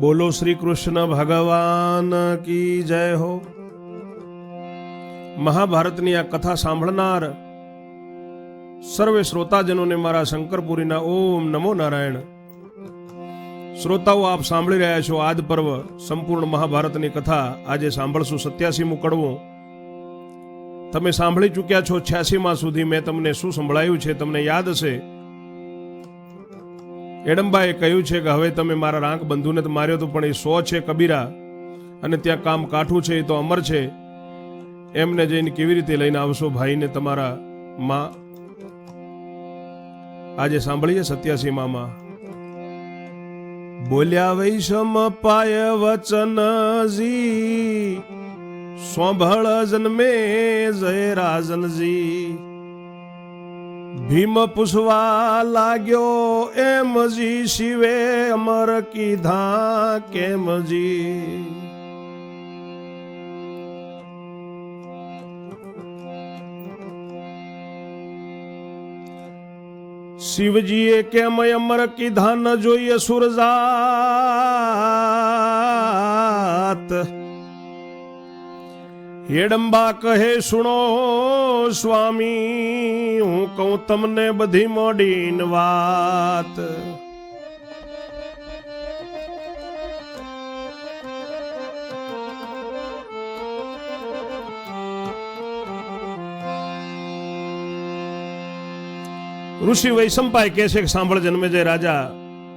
બોલો શ્રી કૃષ્ણ ભગવાન કી જય હો. મહાભારતની આ કથા સાંભળનાર સર્વે શ્રોતાજનોને મારા શંકરપુરીના ઓમ નમો નારાયણ. શ્રોતાઓ, આપ સાંભળી રહ્યા છો આદ પર્વ સંપૂર્ણ મહાભારતની કથા. આજે સાંભળશું સત્યાસીમું કડવું. તમે સાંભળી ચૂક્યા છો છ્યાસીમાં સુધી મેં તમને શું સંભળાયું છે, તમને યાદ હશે? એડમ્બાએ કહ્યું છે કે હવે તમે મારા રાંક બંધુને તો માર્યો તો પણ એ સો છે કબીરા. અને ત્યાં કામ કાઠું છે, એ તો અમર છે. એમને જઈને કેવી રીતે લઈને આવશો ભાઈને તમારા માં? આજે સાંભળીએ સત્યાસી મામાં. બોલ્યા વૈષમ પાય વચનજી સોંભળ જન્મે જય રાજનજી ભીમ પૂછવા લાગ્યો, એમજી શિવે અમર કીધા કેમજી? શિવજીએ કેમ અમર કીધા ન જોઈએ સુરજાત? હેડંબા કહે, સુણો સ્વામી, હું કહું તમને બધી મોડીન વાત. ઋષિ વૈશંપાય કહે છે કે, સાંભળ જન્મેજય રાજા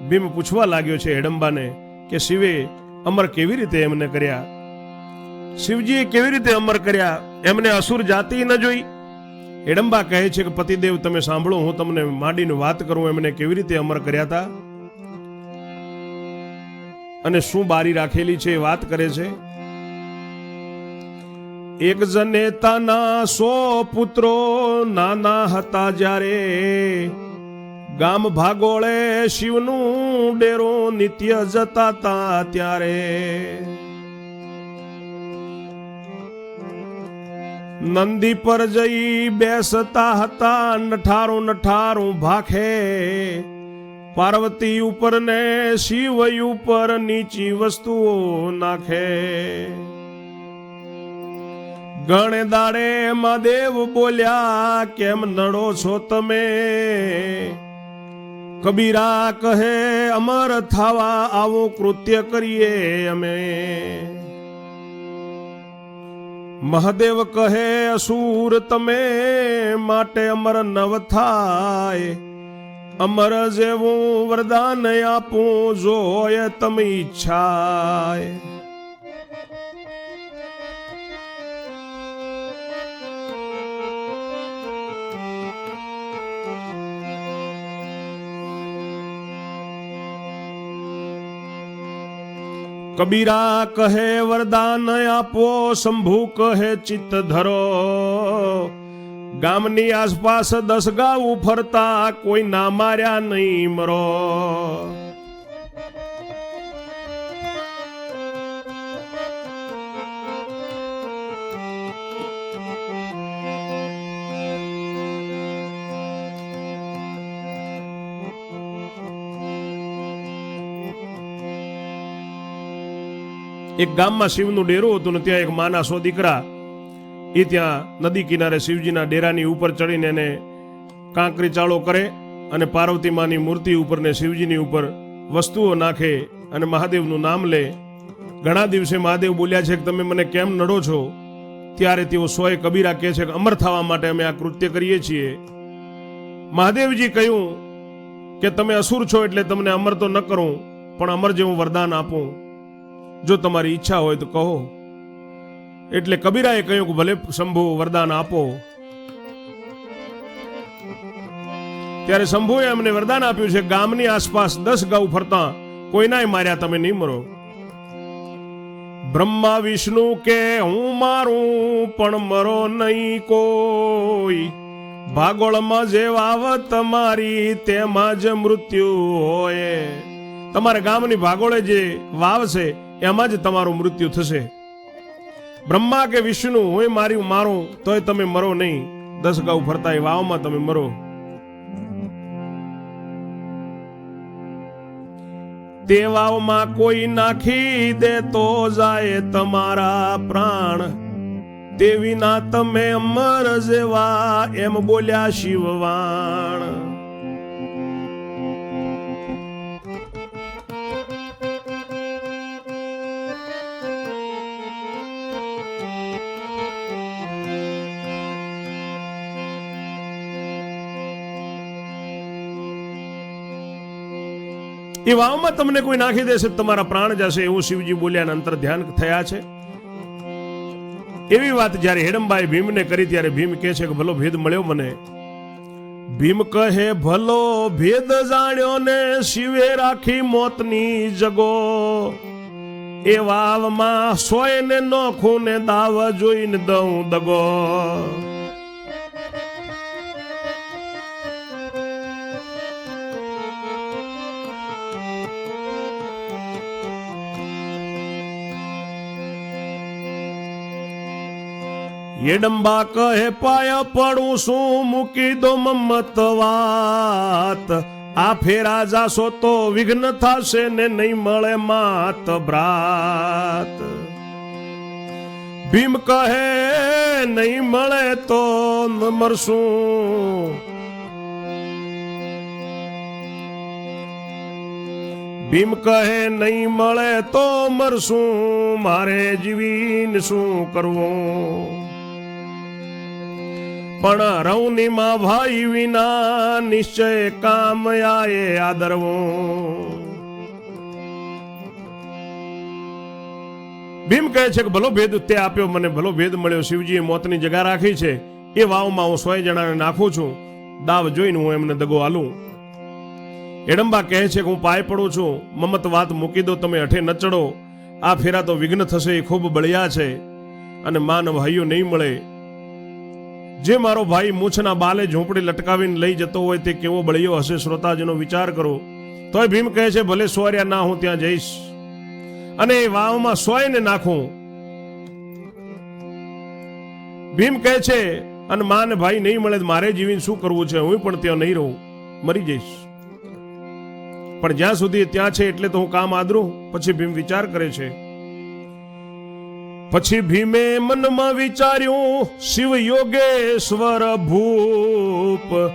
ભીમ પૂછવા લાગ્યો છે હેડંબાને કે, શિવે, અમર કેવી રીતે એમને કર્યા? શિવજીએ કેવી રીતે અમર કર્યા? એમને અસુર જાતિ ન જોઈ. એડમ્બા કહે છે કે, પતિદેવ, તમે સાંભળો, હું તમને માંડીને વાત કરું, એમને કેવી રીતે અમર કર્યા હતા અને શું બારી રાખેલી છે એ વાત કરે છે? એક જનેતાના સો પુત્રો નાના હતા જ્યારે ગામ ભાગોળે શિવનું ડેરો નિત્ય જતા તા ત્યારે. નંદી પર જઈ બેસતા હતા નઠારું નઠારું ભાખે. પાર્વતી ઉપર ને શિવ ઉપર નીચી વસ્તુઓ નાખે. ગણે દાડે મહાદેવ બોલ્યા, કેમ નડો છો તમે? કબીરા કહે, અમર થાવા આવું કૃત્ય કરીએ અમે. મહાદેવ કહે, અસુર, તમે માટે અમર નવ થાય. અમર જેવું વરદાન આપું, જોય તમે ઈચ્છાય. કબીરા કહે વરદાન આપો શંભુ કહે ચિત્ત ધરો ગામની આસપાસ દસ ગાઉ ફરતા કોઈ ના માર્યા નહીં મરો એક ગામમાં શિવનું ડેરું હતું ને ત્યાં એક માના સો દીકરા એ ત્યાં નદી કિનારે શિવજીના ડેરાની ઉપર ચડીને એને કાંકરી ચાળો કરે અને પાર્વતી માની મૂર્તિ ઉપર ને શિવજીની ઉપર વસ્તુઓ નાખે અને મહાદેવનું નામ લે. ઘણા દિવસે મહાદેવ બોલ્યા છે કે તમે મને કેમ નડો છો? ત્યારે તેઓ સોએ કબીરા કહે છે કે અમર થવા માટે અમે આ કૃત્ય કરીએ છીએ. મહાદેવજી કહ્યું કે તમે અસુર છો એટલે તમને અમર તો ન કરું, પણ અમર જેવું વરદાન આપું. જો તમારી ઈચ્છા હોય તો કહો. એટલે કબીરાએ કહ્યું કે ભલે શંભુ વરદાન આપો. ત્યારે શંભુએ અમને વરદાન આપ્યું છે, ગામની આસપાસ દસ ગૌ ફરતા કોઈનાય માર્યા તમે નહીં મરો. બ્રહ્મા વિષ્ણુ કે હું મારું પણ મરો નહીં કોઈ. ભાગોળમાં જે વાવ તમારી તેમાં જ મૃત્યુ હોય. તમારા ગામની ભાગોળે જે વાવ છે એમાં જ તમારું મૃત્યુ થશે. બ્રહ્મા કે વિષ્ણુ, હું મારી મારું, તોય તમે મરો નહીં. દસ ગાઉ ફરતા એ વાવમાં તમે મરો. તે વાવમાં કોઈ નાખી દે તો જાય તમારા પ્રાણ. તે વિના તમે અમર જેવા, એમ બોલ્યા શિવવાણ. એ વાવમાં તમને કોઈ નાખી દેશે તમારા પ્રાણ જશે એવું શિવજી બોલ્યા અંતર ધ્યાન થયા છે. એવી વાત જ્યારે હેડંબાએ ભીમને કરી ત્યારે ભીમ કહે છે કે ભલો ભેદ મળ્યો મને. ભીમ કહે, ભલો ભેદ જાણ્યો ને શિવે રાખી મોતની જગો. એ વાવમાં સોય ને નોખું ને દાવ જોઈને દઉં દગો. યડંબા કહે, પાય પડું શું? મૂકી દો મમ્મત વાત. આ ફેરા જાશો તો વિઘ્ન થશે ને નહીં મળે માત ભ્રાત. ભીમ કહે, નહીં મળે તો ન મરશું. ભીમ કહે, નહીં મળે તો મરશું. મારે જીવીને શું કરવું? પણ રૌની માં ભાઈ વિના નિશ્ચય કામ આયે આદરવું. ભીમ કહે છે કે ભલો ભેદ તે આપ્યો, મને ભલો ભેદ મળ્યો. શિવજીએ મોતની જગા રાખી છે. એ વાવમાં હું સોય જણાને નાખું છું. દાવ જોઈને હું એમને દગો આલું. એડંબા કહે છે કે હું પાય પડું છું. મમત વાત મૂકી દો, તમે અઠે ન ચડો. આ ફેરા તો વિઘ્ન થશે, એ ખૂબ બળિયા છે. અને માન ભાઈઓ નહીં મળે. જે મારો ભાઈ મૂછના બાલે ઝૂંપડી લટકાવીને લઈ જતો હોય તે કેવો બળિયો હશે શ્રોતાજીનો વિચાર કરો. તોય ભીમ કહે છે, ભલે સોર્યા ના હું ત્યાં જઈશ. અને એ વાવમાં સોયને નાખું. ભીમ કહે છે, અને માને ભાઈ નહીં મળે મારે જીવીને શું કરવું છે? હું પણ ત્યાં નહીં રહું. મરી જઈશ. પણ જ્યાં સુધી ત્યાં છે એટલે તો હું કામ આદરું? પછી ભીમ વિચાર કરે છે પછી ભીમે મનમાં વિચાર્યું, શિવ યોગેશ્વર ભૂપ.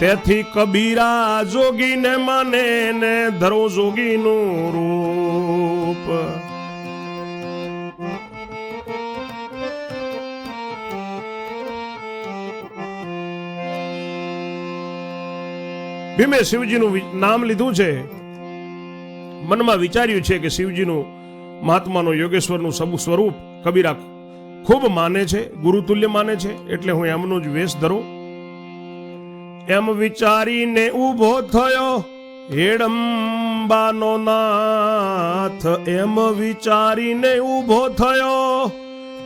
તેથી કબીરા જોગીને માને ને ધરો જોગીનું રૂપ. ભીમે શિવજીનું નામ લીધું છે. મનમાં વિચાર્યું છે કે શિવજીનું મહાત્માનો યોગેશ્વરનું સબ સ્વરૂપ કબીરા ખૂબ માને છે, ગુરુતુલ્ય માને છે, એટલે હું એમનો જ વેશ ધરું. એમ વિચારીને ઊભો થયો, હેડંબાનો નાથ. એમ વિચારીને ઊભો થયો,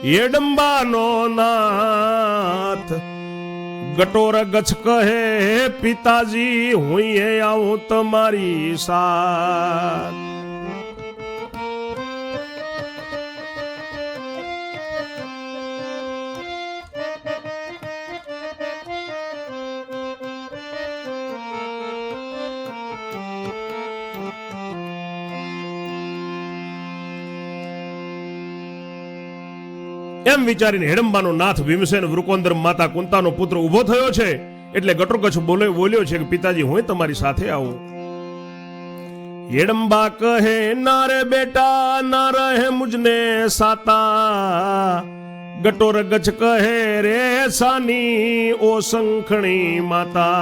હેડંબાનો નાથ. ગટોર ગછ કહે પિતાજી હું એ આવું તમારી સાથ. એમ વિચારીને હેડંબાનો નાથ ભીમસેન વૃકોંદર માતા કુંતાનો પુત્ર ઊભો થયો છે. એટલે ગટોકચ્છ બોલે બોલ્યો છે કે, પિતાજી, હું તમારી સાથે આવું. હેડંબા કહે, ના રે બેટા, ના રહે મુજને સાતા. ગટોર ગચ્છ કહે, રે સાની, ઓ શંખણી માતા.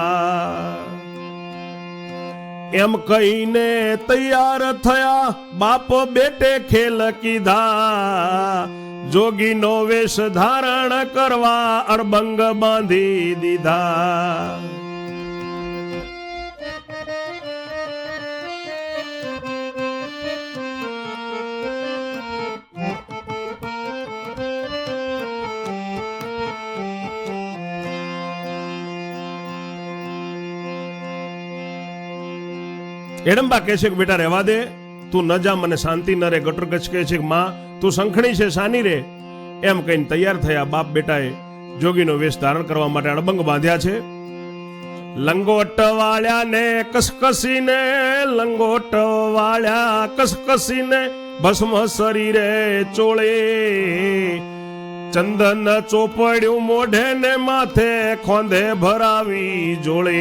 એમ કહીને તૈયાર થયા બાપ બેટે ખેલ કીધા. જોગીનો વેશ ધારણ કરવા અડબંગ બાંધી દીધા. એડમ્બા કહે છે કે, બેટા, રહેવા દે. તું ન જા, મને શાંતિ ન રે ગટર ગચ કહે છે કે, માં તું સંખણી છે, સાની રે. એમ કહીને તૈયાર થયા બાપ બેટાએ જોગીનો વેશ ધારણ કરવા માટે અડબંગ બાંધ્યા છે. લંગોટ વાળ્યા ને કસકસીને લંગોટ વાળ્યા કસકસીને ભસ્મ શરીરે ચોળે. ચંદન ચોપડ્યું મોઢે ને માથે ખોંધે ભરાવી જોડે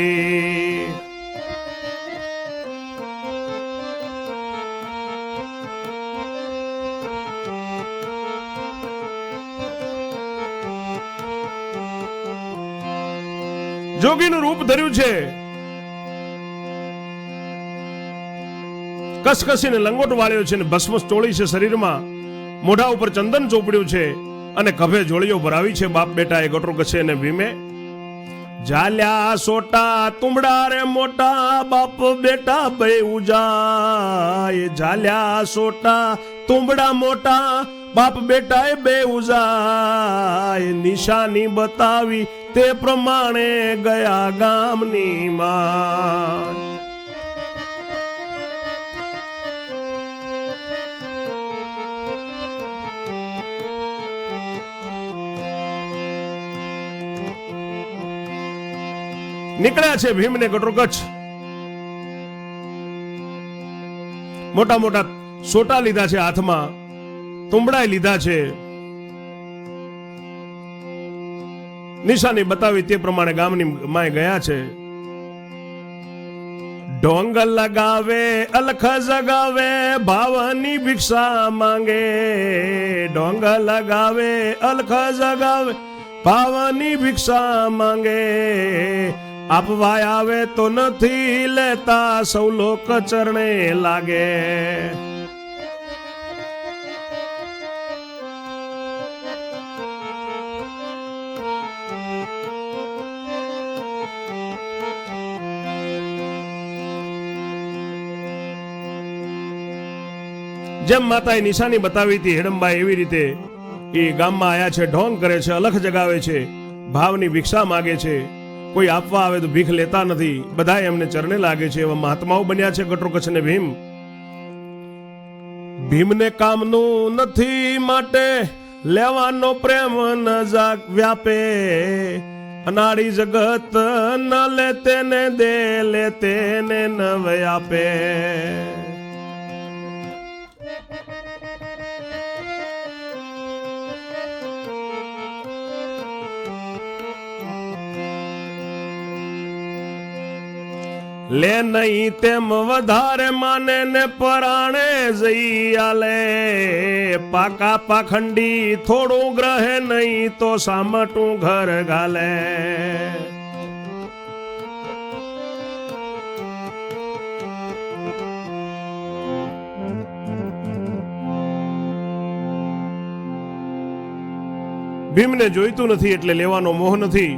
જોગીનું રૂપ ધર્યું છે. કસકસીને લંગોટ વાળ્યો છે ને ભસ્મ ચોળી છે શરીરમાં. મોઢા ઉપર ચંદન ચોપડ્યું છે અને કભે જોળીઓ ભરાવી છે. બાપ બેટા એ ગટરો કસે અને ભીમે જાલ્યા સોટા તુંબડા રે મોટા બાપ બેટા બે ઉજાય જાલ્યા સોટા તુંબડા મોટા બાપ બેટા એ બે ઉજાય નિશાની બતાવી તે પ્રમાણે ગયા ગામની માં નીકળ્યા છે ભીમને ગટરો કચ્છ મોટા મોટા સોટા લીધા છે હાથમાં તુંબડાય લીધા છે. નિશાની બતાવી તે પ્રમાણે ગામની માય ગયા છે. ઢોંગ લગાવે, અલખ જગાવે, ભાવની ભિક્ષા માંગે. ઢોંગ લગાવે, અલખ જગાવે, ભાવની ભિક્ષા માંગે. આપવા આવે તો નથી લેતા, સૌ લોક ચરણે લાગે. જેમ માતાએ નિશાની બતાવી હતી હેડંબાઈ એવી રીતે એ ગામમાં આયા છે, ઢોંગ કરે છે, અલખ જગાવે છે, ભાવની ભિક્ષા માગે છે. કોઈ આપવા આવે તો ભીખ લેતા નથી. બધા એમને ચરણે લાગે છે. એવા મહાત્માઓ બન્યા છે ગટરો કચ્છ ને ભીમ. ભીમને કામનું નથી માટે લેવાનો પ્રેમ ન જાગ વ્યાપે. અનાળી જગત ન લે, તેને દે, લે, તેને ન વ્યાપે. લે નહીં તેમ વધારે માને ને પરાણે જઈ આલે. પાકા પાખંડી થોડું ગ્રહે નહીં તો સામટું ઘર ગાલે. ભીમને જોઈતું નથી એટલે લેવાનો મોહ નથી.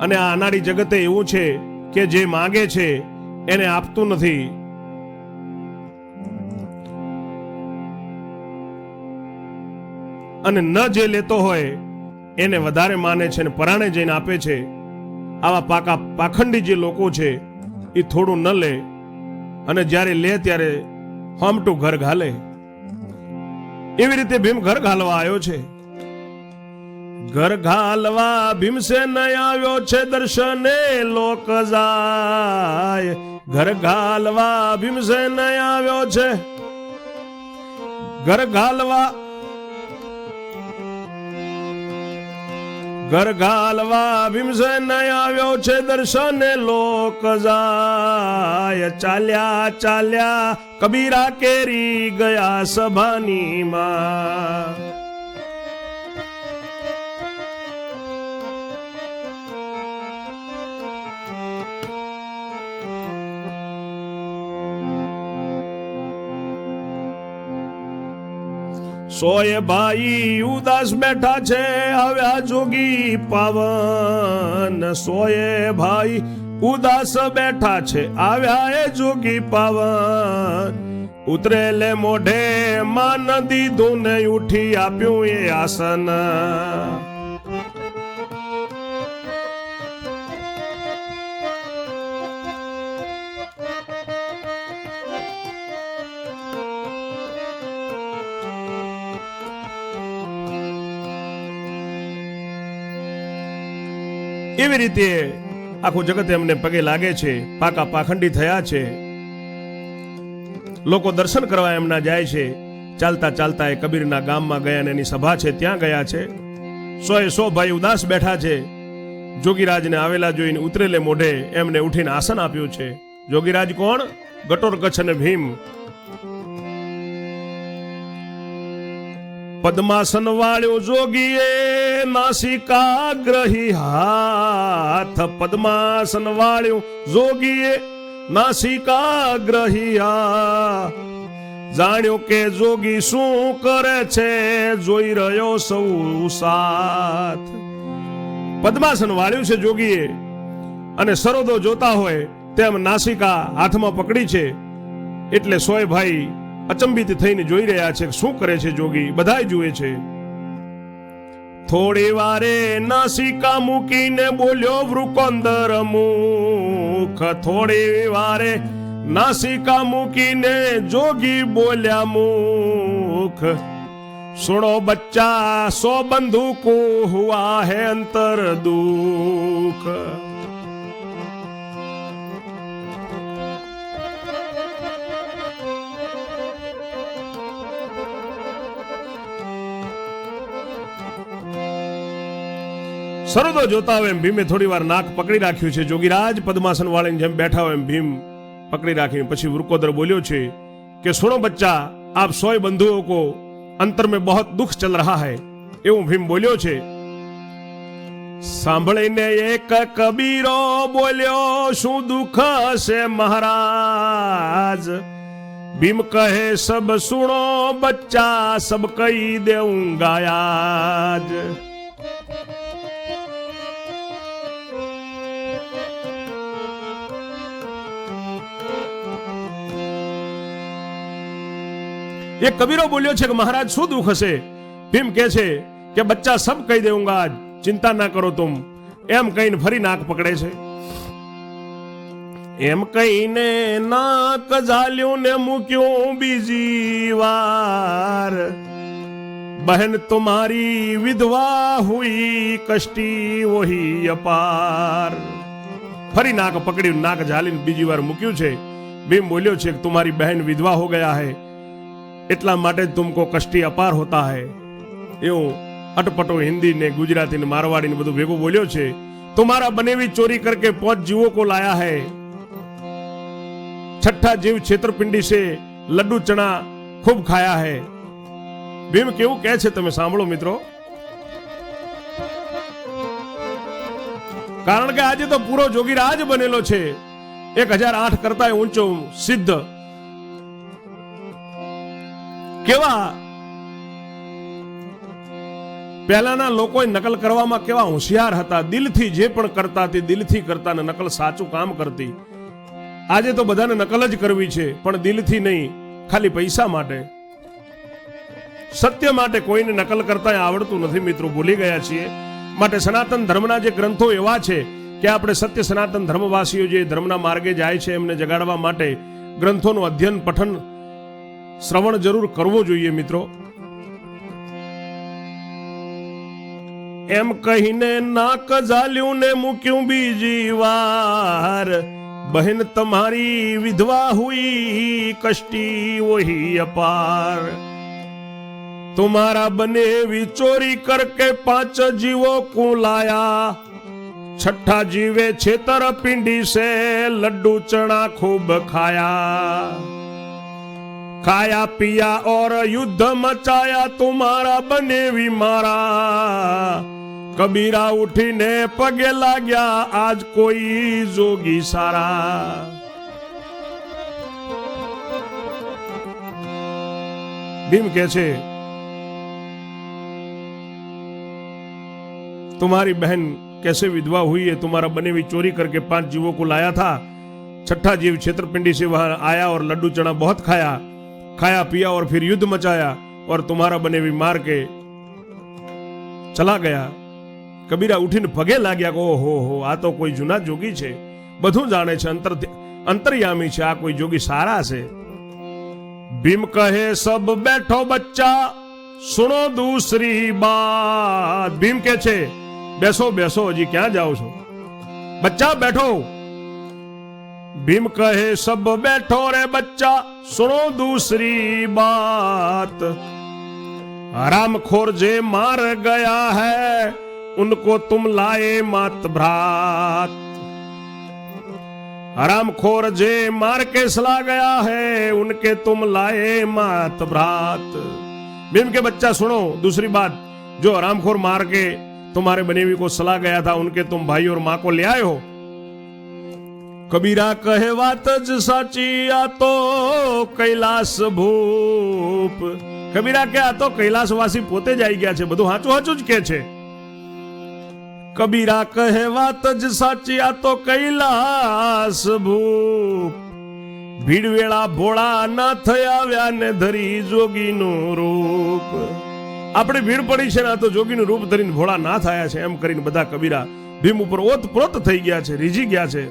અને આ અનાડી જગતે એવું છે કે જે માગે છે, એને આપતું નથી. અને ન જે લેતો હોય, એને વધારે માને છે અને પરાણે જઈને આપે છે. આવા પાકા પાખંડી જે લોકો છે, એ થોડું ન લે. અને જ્યારે લે, ત્યારે હોમટું ઘર ઘાલે. એવી રીતે ભીમ ઘર ઘાલવા આવ્યો છે. ઘર ઘાલવા ભીમસેન આવ્યો છે દર્શને, લોક જાય. ઘર ઘાલવા ભીમસેન આવ્યો છે. ઘર ઘાલવા ઘર ઘાલવા ભીમસેન આવ્યો છે દર્શને, લોક જાય. ચાલ્યા ચાલ્યા કબીરા કેરી ગયા સભાની માં. સોય ભાઈ ઉદાસ બેઠા છે, આવ્યા જોગી પાવન. સોય ભાઈ ઉદાસ બેઠા છે, આવ્યા એ જોગી પાવન. ઉતરેલે મોઢે માન દીધું ને ઉઠી આપ્યું એ આસન. એવી રીતે આખું જગત એમને પગે લાગે છે, પાકા પાખંડી થયા છે? લોકો દર્શન કરવા એમના જાય છે. ચાલતા ચાલતા એ કબીરના ગામમાં ગયા એની સભા છે, ત્યાં ગયા છે. સો એ સો ભાઈ ઉદાસ બેઠા છે. જોગીરાજને આવેલા જોઈને ઉતરેલે મોઢે એમને ઉઠીને આસન આપ્યું છે. જોગીરાજ કોણ? ગટોર કચ્છ અને ભીમ. પદ્માસન વાળ્યો જોગીએ નાસિકા ગ્રહી હાથ પદ્માસન વાળ્યો જોગીએ નાસિકા ગ્રહિયા જાણ્યો કે જોગી શું કરે છે, જોઈ રહ્યો સૌ સાથ. પદ્માસન વાળ્યું છે જોગીએ અને સરોદો જોતા હોય તેમ નાસિકા હાથમાં પકડી છે. એટલે સોય ભાઈ અચંબિત થઈને જોઈ રહ્યા છે શું કરે છે જોગી? બધાય જુએ છે. થોડી વારે નાસિકા મૂકીને બોલ્યો, વૃકોંદર મુખ થોડી વારે નાસિકા મૂકીને જોગી બોલ્યા મુખ સુણો બચ્ચા, સો બંદૂકો હુઆ હે અંતર દુખ. સરોદો જોતા હોય એમ ભીમે થોડી વાર નાક પકડી રાખ્યું છે. જોગીરાજ પદ્માસન વાળીની જેમ બેઠા હોય એમ ભીમ પકડી રાખ્યું પછી વૃકોદર બોલ્યો છે કે, સુનો બચ્ચા, આપ સોય બંધુઓ કો અંતર મેં બહુ દુઃખ ચલ રહા હૈ. એવું ભીમ બોલ્યો છે. સાંભળીને એક કબીરો બોલ્યો, શું દુઃખ છે મહારાજ? ભીમ કહે, સબ સુણો બચ્ચા, સબ કહી દેઉં ગાયાજ. એ કબીરો બોલ્યો છે કે, મહારાજ, શું દુઃખ હશે? ભીમ કે છે કે, બચ્ચા, સબ કહી દેઉંગા. ચિંતા ના કરો તુમ. એમ કહીને ફરી નાક પકડે છે. એમ કહીને નાક ઝાલ્યું ને મૂક્યું બીજી વાર. બહેન, તુમારી વિધવા હુઈ કષ્ટી વહી અપાર. ફરી નાક પકડ્યું, નાક ઝાલીને બીજી વાર મૂક્યું છે. ભીમ બોલ્યો છે કે, તુમારી બહેન વિધવા હો ગયા હૈ. એટલા માટે તુમકો કષ્ટી અપાર હોતા હૈ. એવું અટપટો હિન્દી ને ગુજરાતી ને મારવાડી ને બધું ભેગું બોલ્યો છે. તુમારા બનેવી ચોરી કરકે પાંચ જીવો કો લાયા હૈ. છઠ્ઠા જીવ છેતરપિંડી સે લડ્ડુ ચણા ખૂબ ખાયા હૈ. ભીમ કેવું કહે છે તમે સાંભળો મિત્રો? કારણ કે આજે તો પૂરો જોગીરાજ બનેલો છે. એક હજાર આઠ કરતા ઊંચો સિદ્ધ કેવા? પહેલાના લોકો નકલ કરવામાં કેવા હોશિયાર હતા? દિલથી જે પણ કરતા તે દિલથી કરતા ને નકલ સાચું કામ કરતી. આજે તો બધાને નકલ જ કરવી છે, પણ દિલથી નહીં, ખાલી પૈસા માટે. સત્ય માટે કોઈને નકલ કરતા આવડતું નથી મિત્રો, ભૂલી ગયા છીએ. માટે સનાતન ધર્મના જે ગ્રંથો એવા છે કે આપણે સત્ય સનાતન ધર્મવાસીઓ જે ધર્મના માર્ગે જાય છે એમને જગાડવા માટે ગ્રંથોનું અધ્યયન, પઠન श्रवण ज़रूर करव जो मित्रों एम कही ने नाक जाल्यू ने मुक्यू बीजी वार बहन तुम्हारी विधवा हुई कष्टी वही अपार तुम्हारा बने भी चोरी करके पाँच जीवो को लाया छठा जीवे छेतर पिंडी से लड्डू चना खूब खाया खाया, पिया और युद्ध मचाया, तुम्हारा बने भी मारा। कबीरा उठीने पगे लाग्या, आज कोई जोगी सारा। भीम कैसे तुम्हारी बहन कैसे विधवा हुई है? तुम्हारा बने हुई चोरी करके पाँच जीवों को लाया था। छठा जीव क्षेत्रपिंडी से वहाँ आया और लड्डू चना बहुत खाया। खाया पिया और फिर युद्ध मचाया और तुम्हारा बने हुई मार के ચલા ગયા કબીરા ઉઠીને પગે લાગ્યા કે ઓહો હો આ તો કોઈ જૂના જોગી છે બધું જાણે છે અંતર અંતર્યામી છે આ કોઈ જોગી સારા છે ભીમ કહે સબ બેઠો બચ્ચા સુનો દૂસરી બાત ભીમ કે છે બેસો બેસો હજી ક્યાં જાઓ છો बच्चा बैठो भीम कहे, सब बैठो रे बच्चा, सुनो दूसरी बात। हरामखोर जे मार गया है, उनको तुम लाए मात भ्रात। हरामखोर जे मार के सला गया है, उनके तुम लाए मात भ्रात। भीम के बच्चा, सुनो दूसरी बात। जो हरामखोर मार के तुम्हारे बनी हुई को सला गया था, उनके तुम भाई और माँ को ले आए हो? કબીરા કહે વાત જ સાચી, આ તો કૈલાસ ભૂપ. કબીરા કે આ તો કૈલાસવાસી પોતે જ આવી ગયા છે, બધું હાચું હાચું જ કે છે. કબીરા કહે વાત જ સાચી, આ તો કૈલાસ ભૂપ. ભીડવેળા ભોળા ના થયા આવ્યા ને ધરી જોગીનું રૂપ. આપણે ભીડ પડી છે ને તો જોગીનું રૂપ ધરીને ભોળા ના થયા છે, એમ કરીને બધા કબીરા ભીમ ઉપર ઓતપ્રોત થઈ ગયા છે, રીઝી ગયા છે.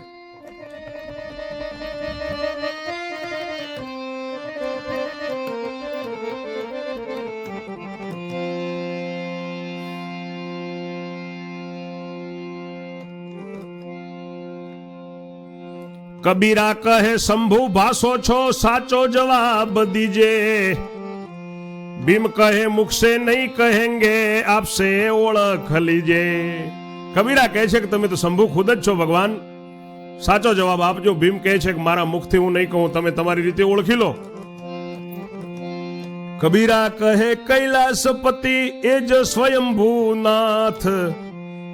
કબીરા કહે શંભુ ભાસો છો સાચો જવાબ દીજે ભીમ કહે મુખસે નહીં કહેંગે આપસે ઓળખ લીજે કબીરા કહે છે કે તમે તો શંભુ ખુદ જ છો, ભગવાન। સાચો જવાબ આપજો. ભીમ કહે છે કે, મારા મુખથી હું નહીં કહું, તમે તમારી રીતે ઓળખી લો. કબીરા કહે, કૈલાસપતિ એ જ સ્વયંભૂનાથ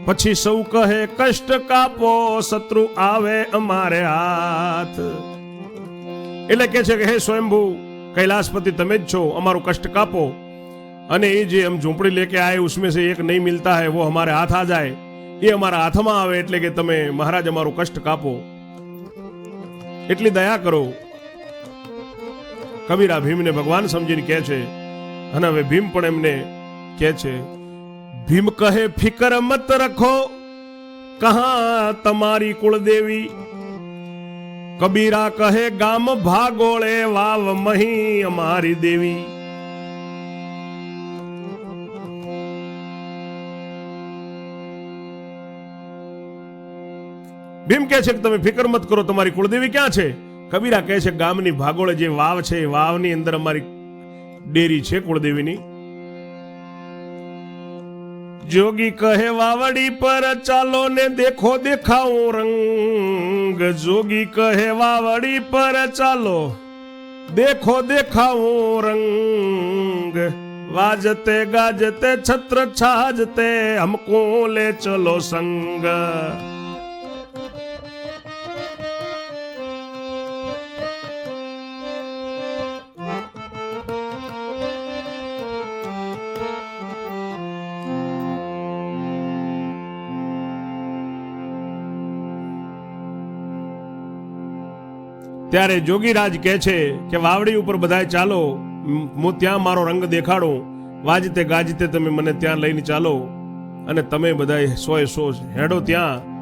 પછી સૌ કહે, કષ્ટ કાપો, શત્રુ આવે અમારે હાથ. એટલે કે છે કે, હે સ્વયંભુ, કૈલાસપતિ તમે જ છો, અમારું કષ્ટ કાપો. અને એ જે આમ ઝૂંપડી લેકે આય, ઉસમે સે એક નહીં મિલતા હે, વો હમારે હાથ આ જાય. એ અમારા હાથમાં આવે એટલે કે તમે, મહારાજ, અમારું કષ્ટ કાપો. એટલી દયા કરો. કબીરા ભીમને ભગવાન સમજીને કહે છે, અને હવે ભીમ પણ એમને કહે છે ભીમ કહે, ફિકર મત રખો, કહા તમારી કુળદેવી? કબીરા કહે, ગામ ભાગોળે, વાવ મહી અમારી દેવી. ભીમ કહે છે કે, તમે ફિકર મત કરો, તમારી કુળદેવી ક્યાં છે? કબીરા કહે છે, ગામની ભાગોળે જે વાવ છે વાવની અંદર અમારી ડેરી છે કુળદેવીની. જોગી કહે, વાવડી પર ચાલો ને દેખો દેખાવો રંગ. જોગી કહે, વાવડી પર ચાલો, દેખો દેખાવો રંગ. વાજતે, ગાજતે, છત્ર છાજતે, હમકો લે ચલો સંગ. ત્યારે જોગીરાજ કહે છે કે વાવડી ઉપર બધાય ચાલો હું ત્યાં મારો રંગ દેખાડું વાજતે ગાજતે તમે મને ત્યાં લઈને ચાલો અને તમે બધાય સોએ સો હેડો ત્યાં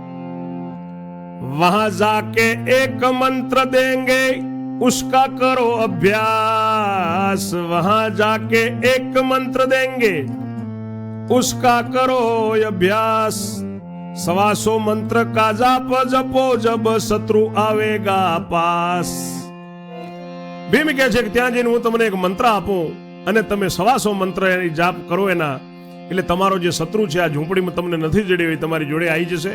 વહાં જાકે એક મંત્ર દેંગે उसका करो अभ्यास वहां जाके एक मंत्र देंगे उसका करो अभ्यास સવાસો મંત્ર કાજા જપો જબ શત્રુ આવેગા પાસ ભીમ કે છે કે ત્યાં જઈને હું તમને એક મંત્ર આપું અને તમે સવાસો મંત્ર એની જાપ કરો એના. એટલે તમારો જે શત્રુ છે, આ ઝૂંપડીમાં તમને નથી જડી એ તમારી જોડે આવી જશે.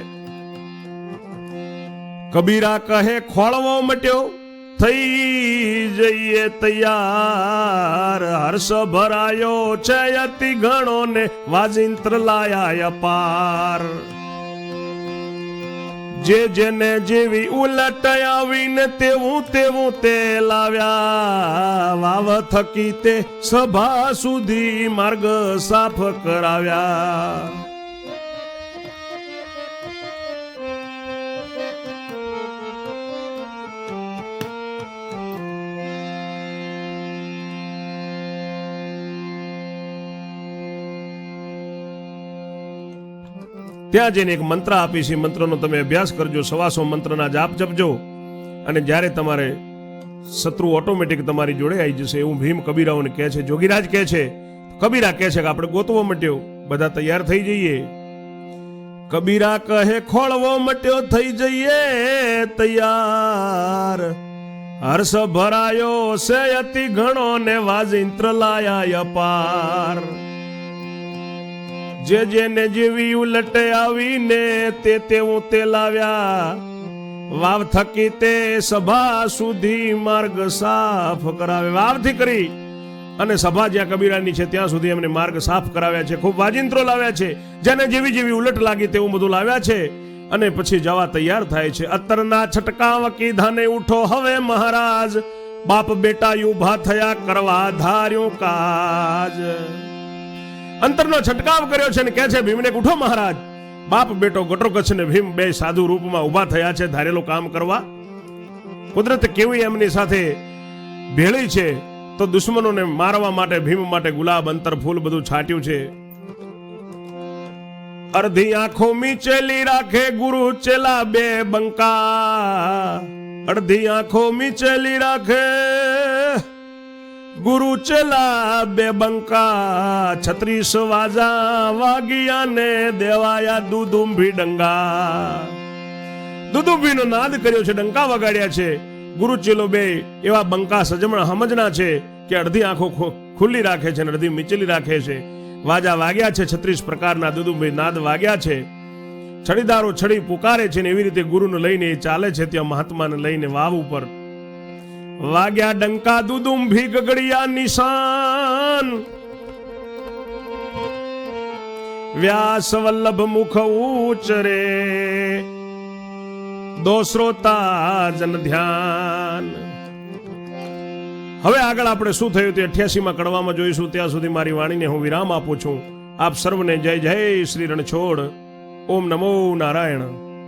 કબીરા કહે, ખોળવો મટ્યો, થઈ જઈએ તૈયાર. હર્ષ ભરાયો છે અતિ ઘણો ને વાજિંત્ર લાયા અપાર જે જેને જેવી ઉલટ આવીને તેવું તેવું તે લાવ્યા. વાવ થકી તે સભા સુધી માર્ગ સાફ કરાવ્યા. ત્યાં જઈને એક મંત્ર આપી છે. મંત્રનો તમે અભ્યાસ કરજો. સવાસો મંત્રના જાપ જપજો. અને જ્યારે તમારે શત્રુ ઓટોમેટિક તમારી જોડે આવી જશે. એવું ભીમ કબીરાઓને કહે છે. જોગીરાજ કહે છે, કબીરા કહે છે કે આપણે ગોતવો મટ્યો. બધા તૈયાર થઈ જઈએ. કબીરા કહે, ખોળવો મટ્યો, થઈ જઈએ તૈયાર. હર્ષ ભરાયો છે અતિ ઘણો ને વાજિંત્ર લાયા અપાર. જે જેને જેવી ઉલટે આવીને તે તેવું તે લાવ્યા. વાવ થકી તે સભા સુધી માર્ગ સાફ કરાવે વાવથી કરી. અને સભા જ્યાં કબીરાની છે ત્યાં સુધી એમને માર્ગ સાફ કરાવ્યા છે. ખૂબ વાજિંત્રો લાવ્યા છે. જેને જેવી જેવી ઉલટ લાગી તેવું બધું લાવ્યા છે. અને પછી જવા તૈયાર થાય છે. અત્તરના છટકાવ કીધાને ઉઠો હવે મહારાજ. બાપ બેટા ઊભા થયા કરવા ધાર્યું કાજ. અંતરનો છંટકાવ કર્યો છે અને કહે છે, ભીમને ઉઠો મહારાજ. બાપ, બેટો ગટરો કચ્છ ને ભીમ બે સાધુ રૂપમાં ઊભા થયા છે, ધારેલું કામ કરવા. કુદરત કેવી એમની સાથે ભેળી છે, તો દુશ્મનોને મારવા માટે, ભીમ માટે ગુલાબ, અંતર, ફૂલ બધું છાટ્યું છે. અર્ધી આંખો મીચેલી રાખે ગુરુ ચેલા બે બંકા. અડધી આંખો મીચેલી રાખે ગુરુ ચેલા બે બંકા, છત્રીસ વાજા વાગ્યા ને દેવાયા દુધુંભી ડંગા. દુદુંભીનો નાદ કર્યો છે, ડંકા વગાડ્યા છે. ગુરુ ચેલો બે એવા બંકા સજમણ સમજના છે કે અડધી આંખો ખુલ્લી રાખે છે અને અડધી મીચેલી રાખે છે. વાજા વાગ્યા છે, છત્રીસ પ્રકારના દુધુંભી નાદ વાગ્યા છે. છડીદારો છડી પુકારે છે ને એવી રીતે ગુરુને લઈને એ ચાલે છે, ત્યાં મહાત્માને લઈને વાવ ઉપર વાગ્યા ડંકા દુદુંભી ગગડિયા નિશાન. વ્યાસ વલ્લભ મુખ ઉચરે. દોસરો શ્રોતા જન ધ્યાન. હવે આગળ આપણે શું થયું તે અઠ્યાસી માં કડવામાં જોઈશું. ત્યાં સુધી મારી વાણીને હું વિરામ આપું છું. આપ સર્વને જય જય શ્રી રણછોડ. ઓમ નમો નારાયણ.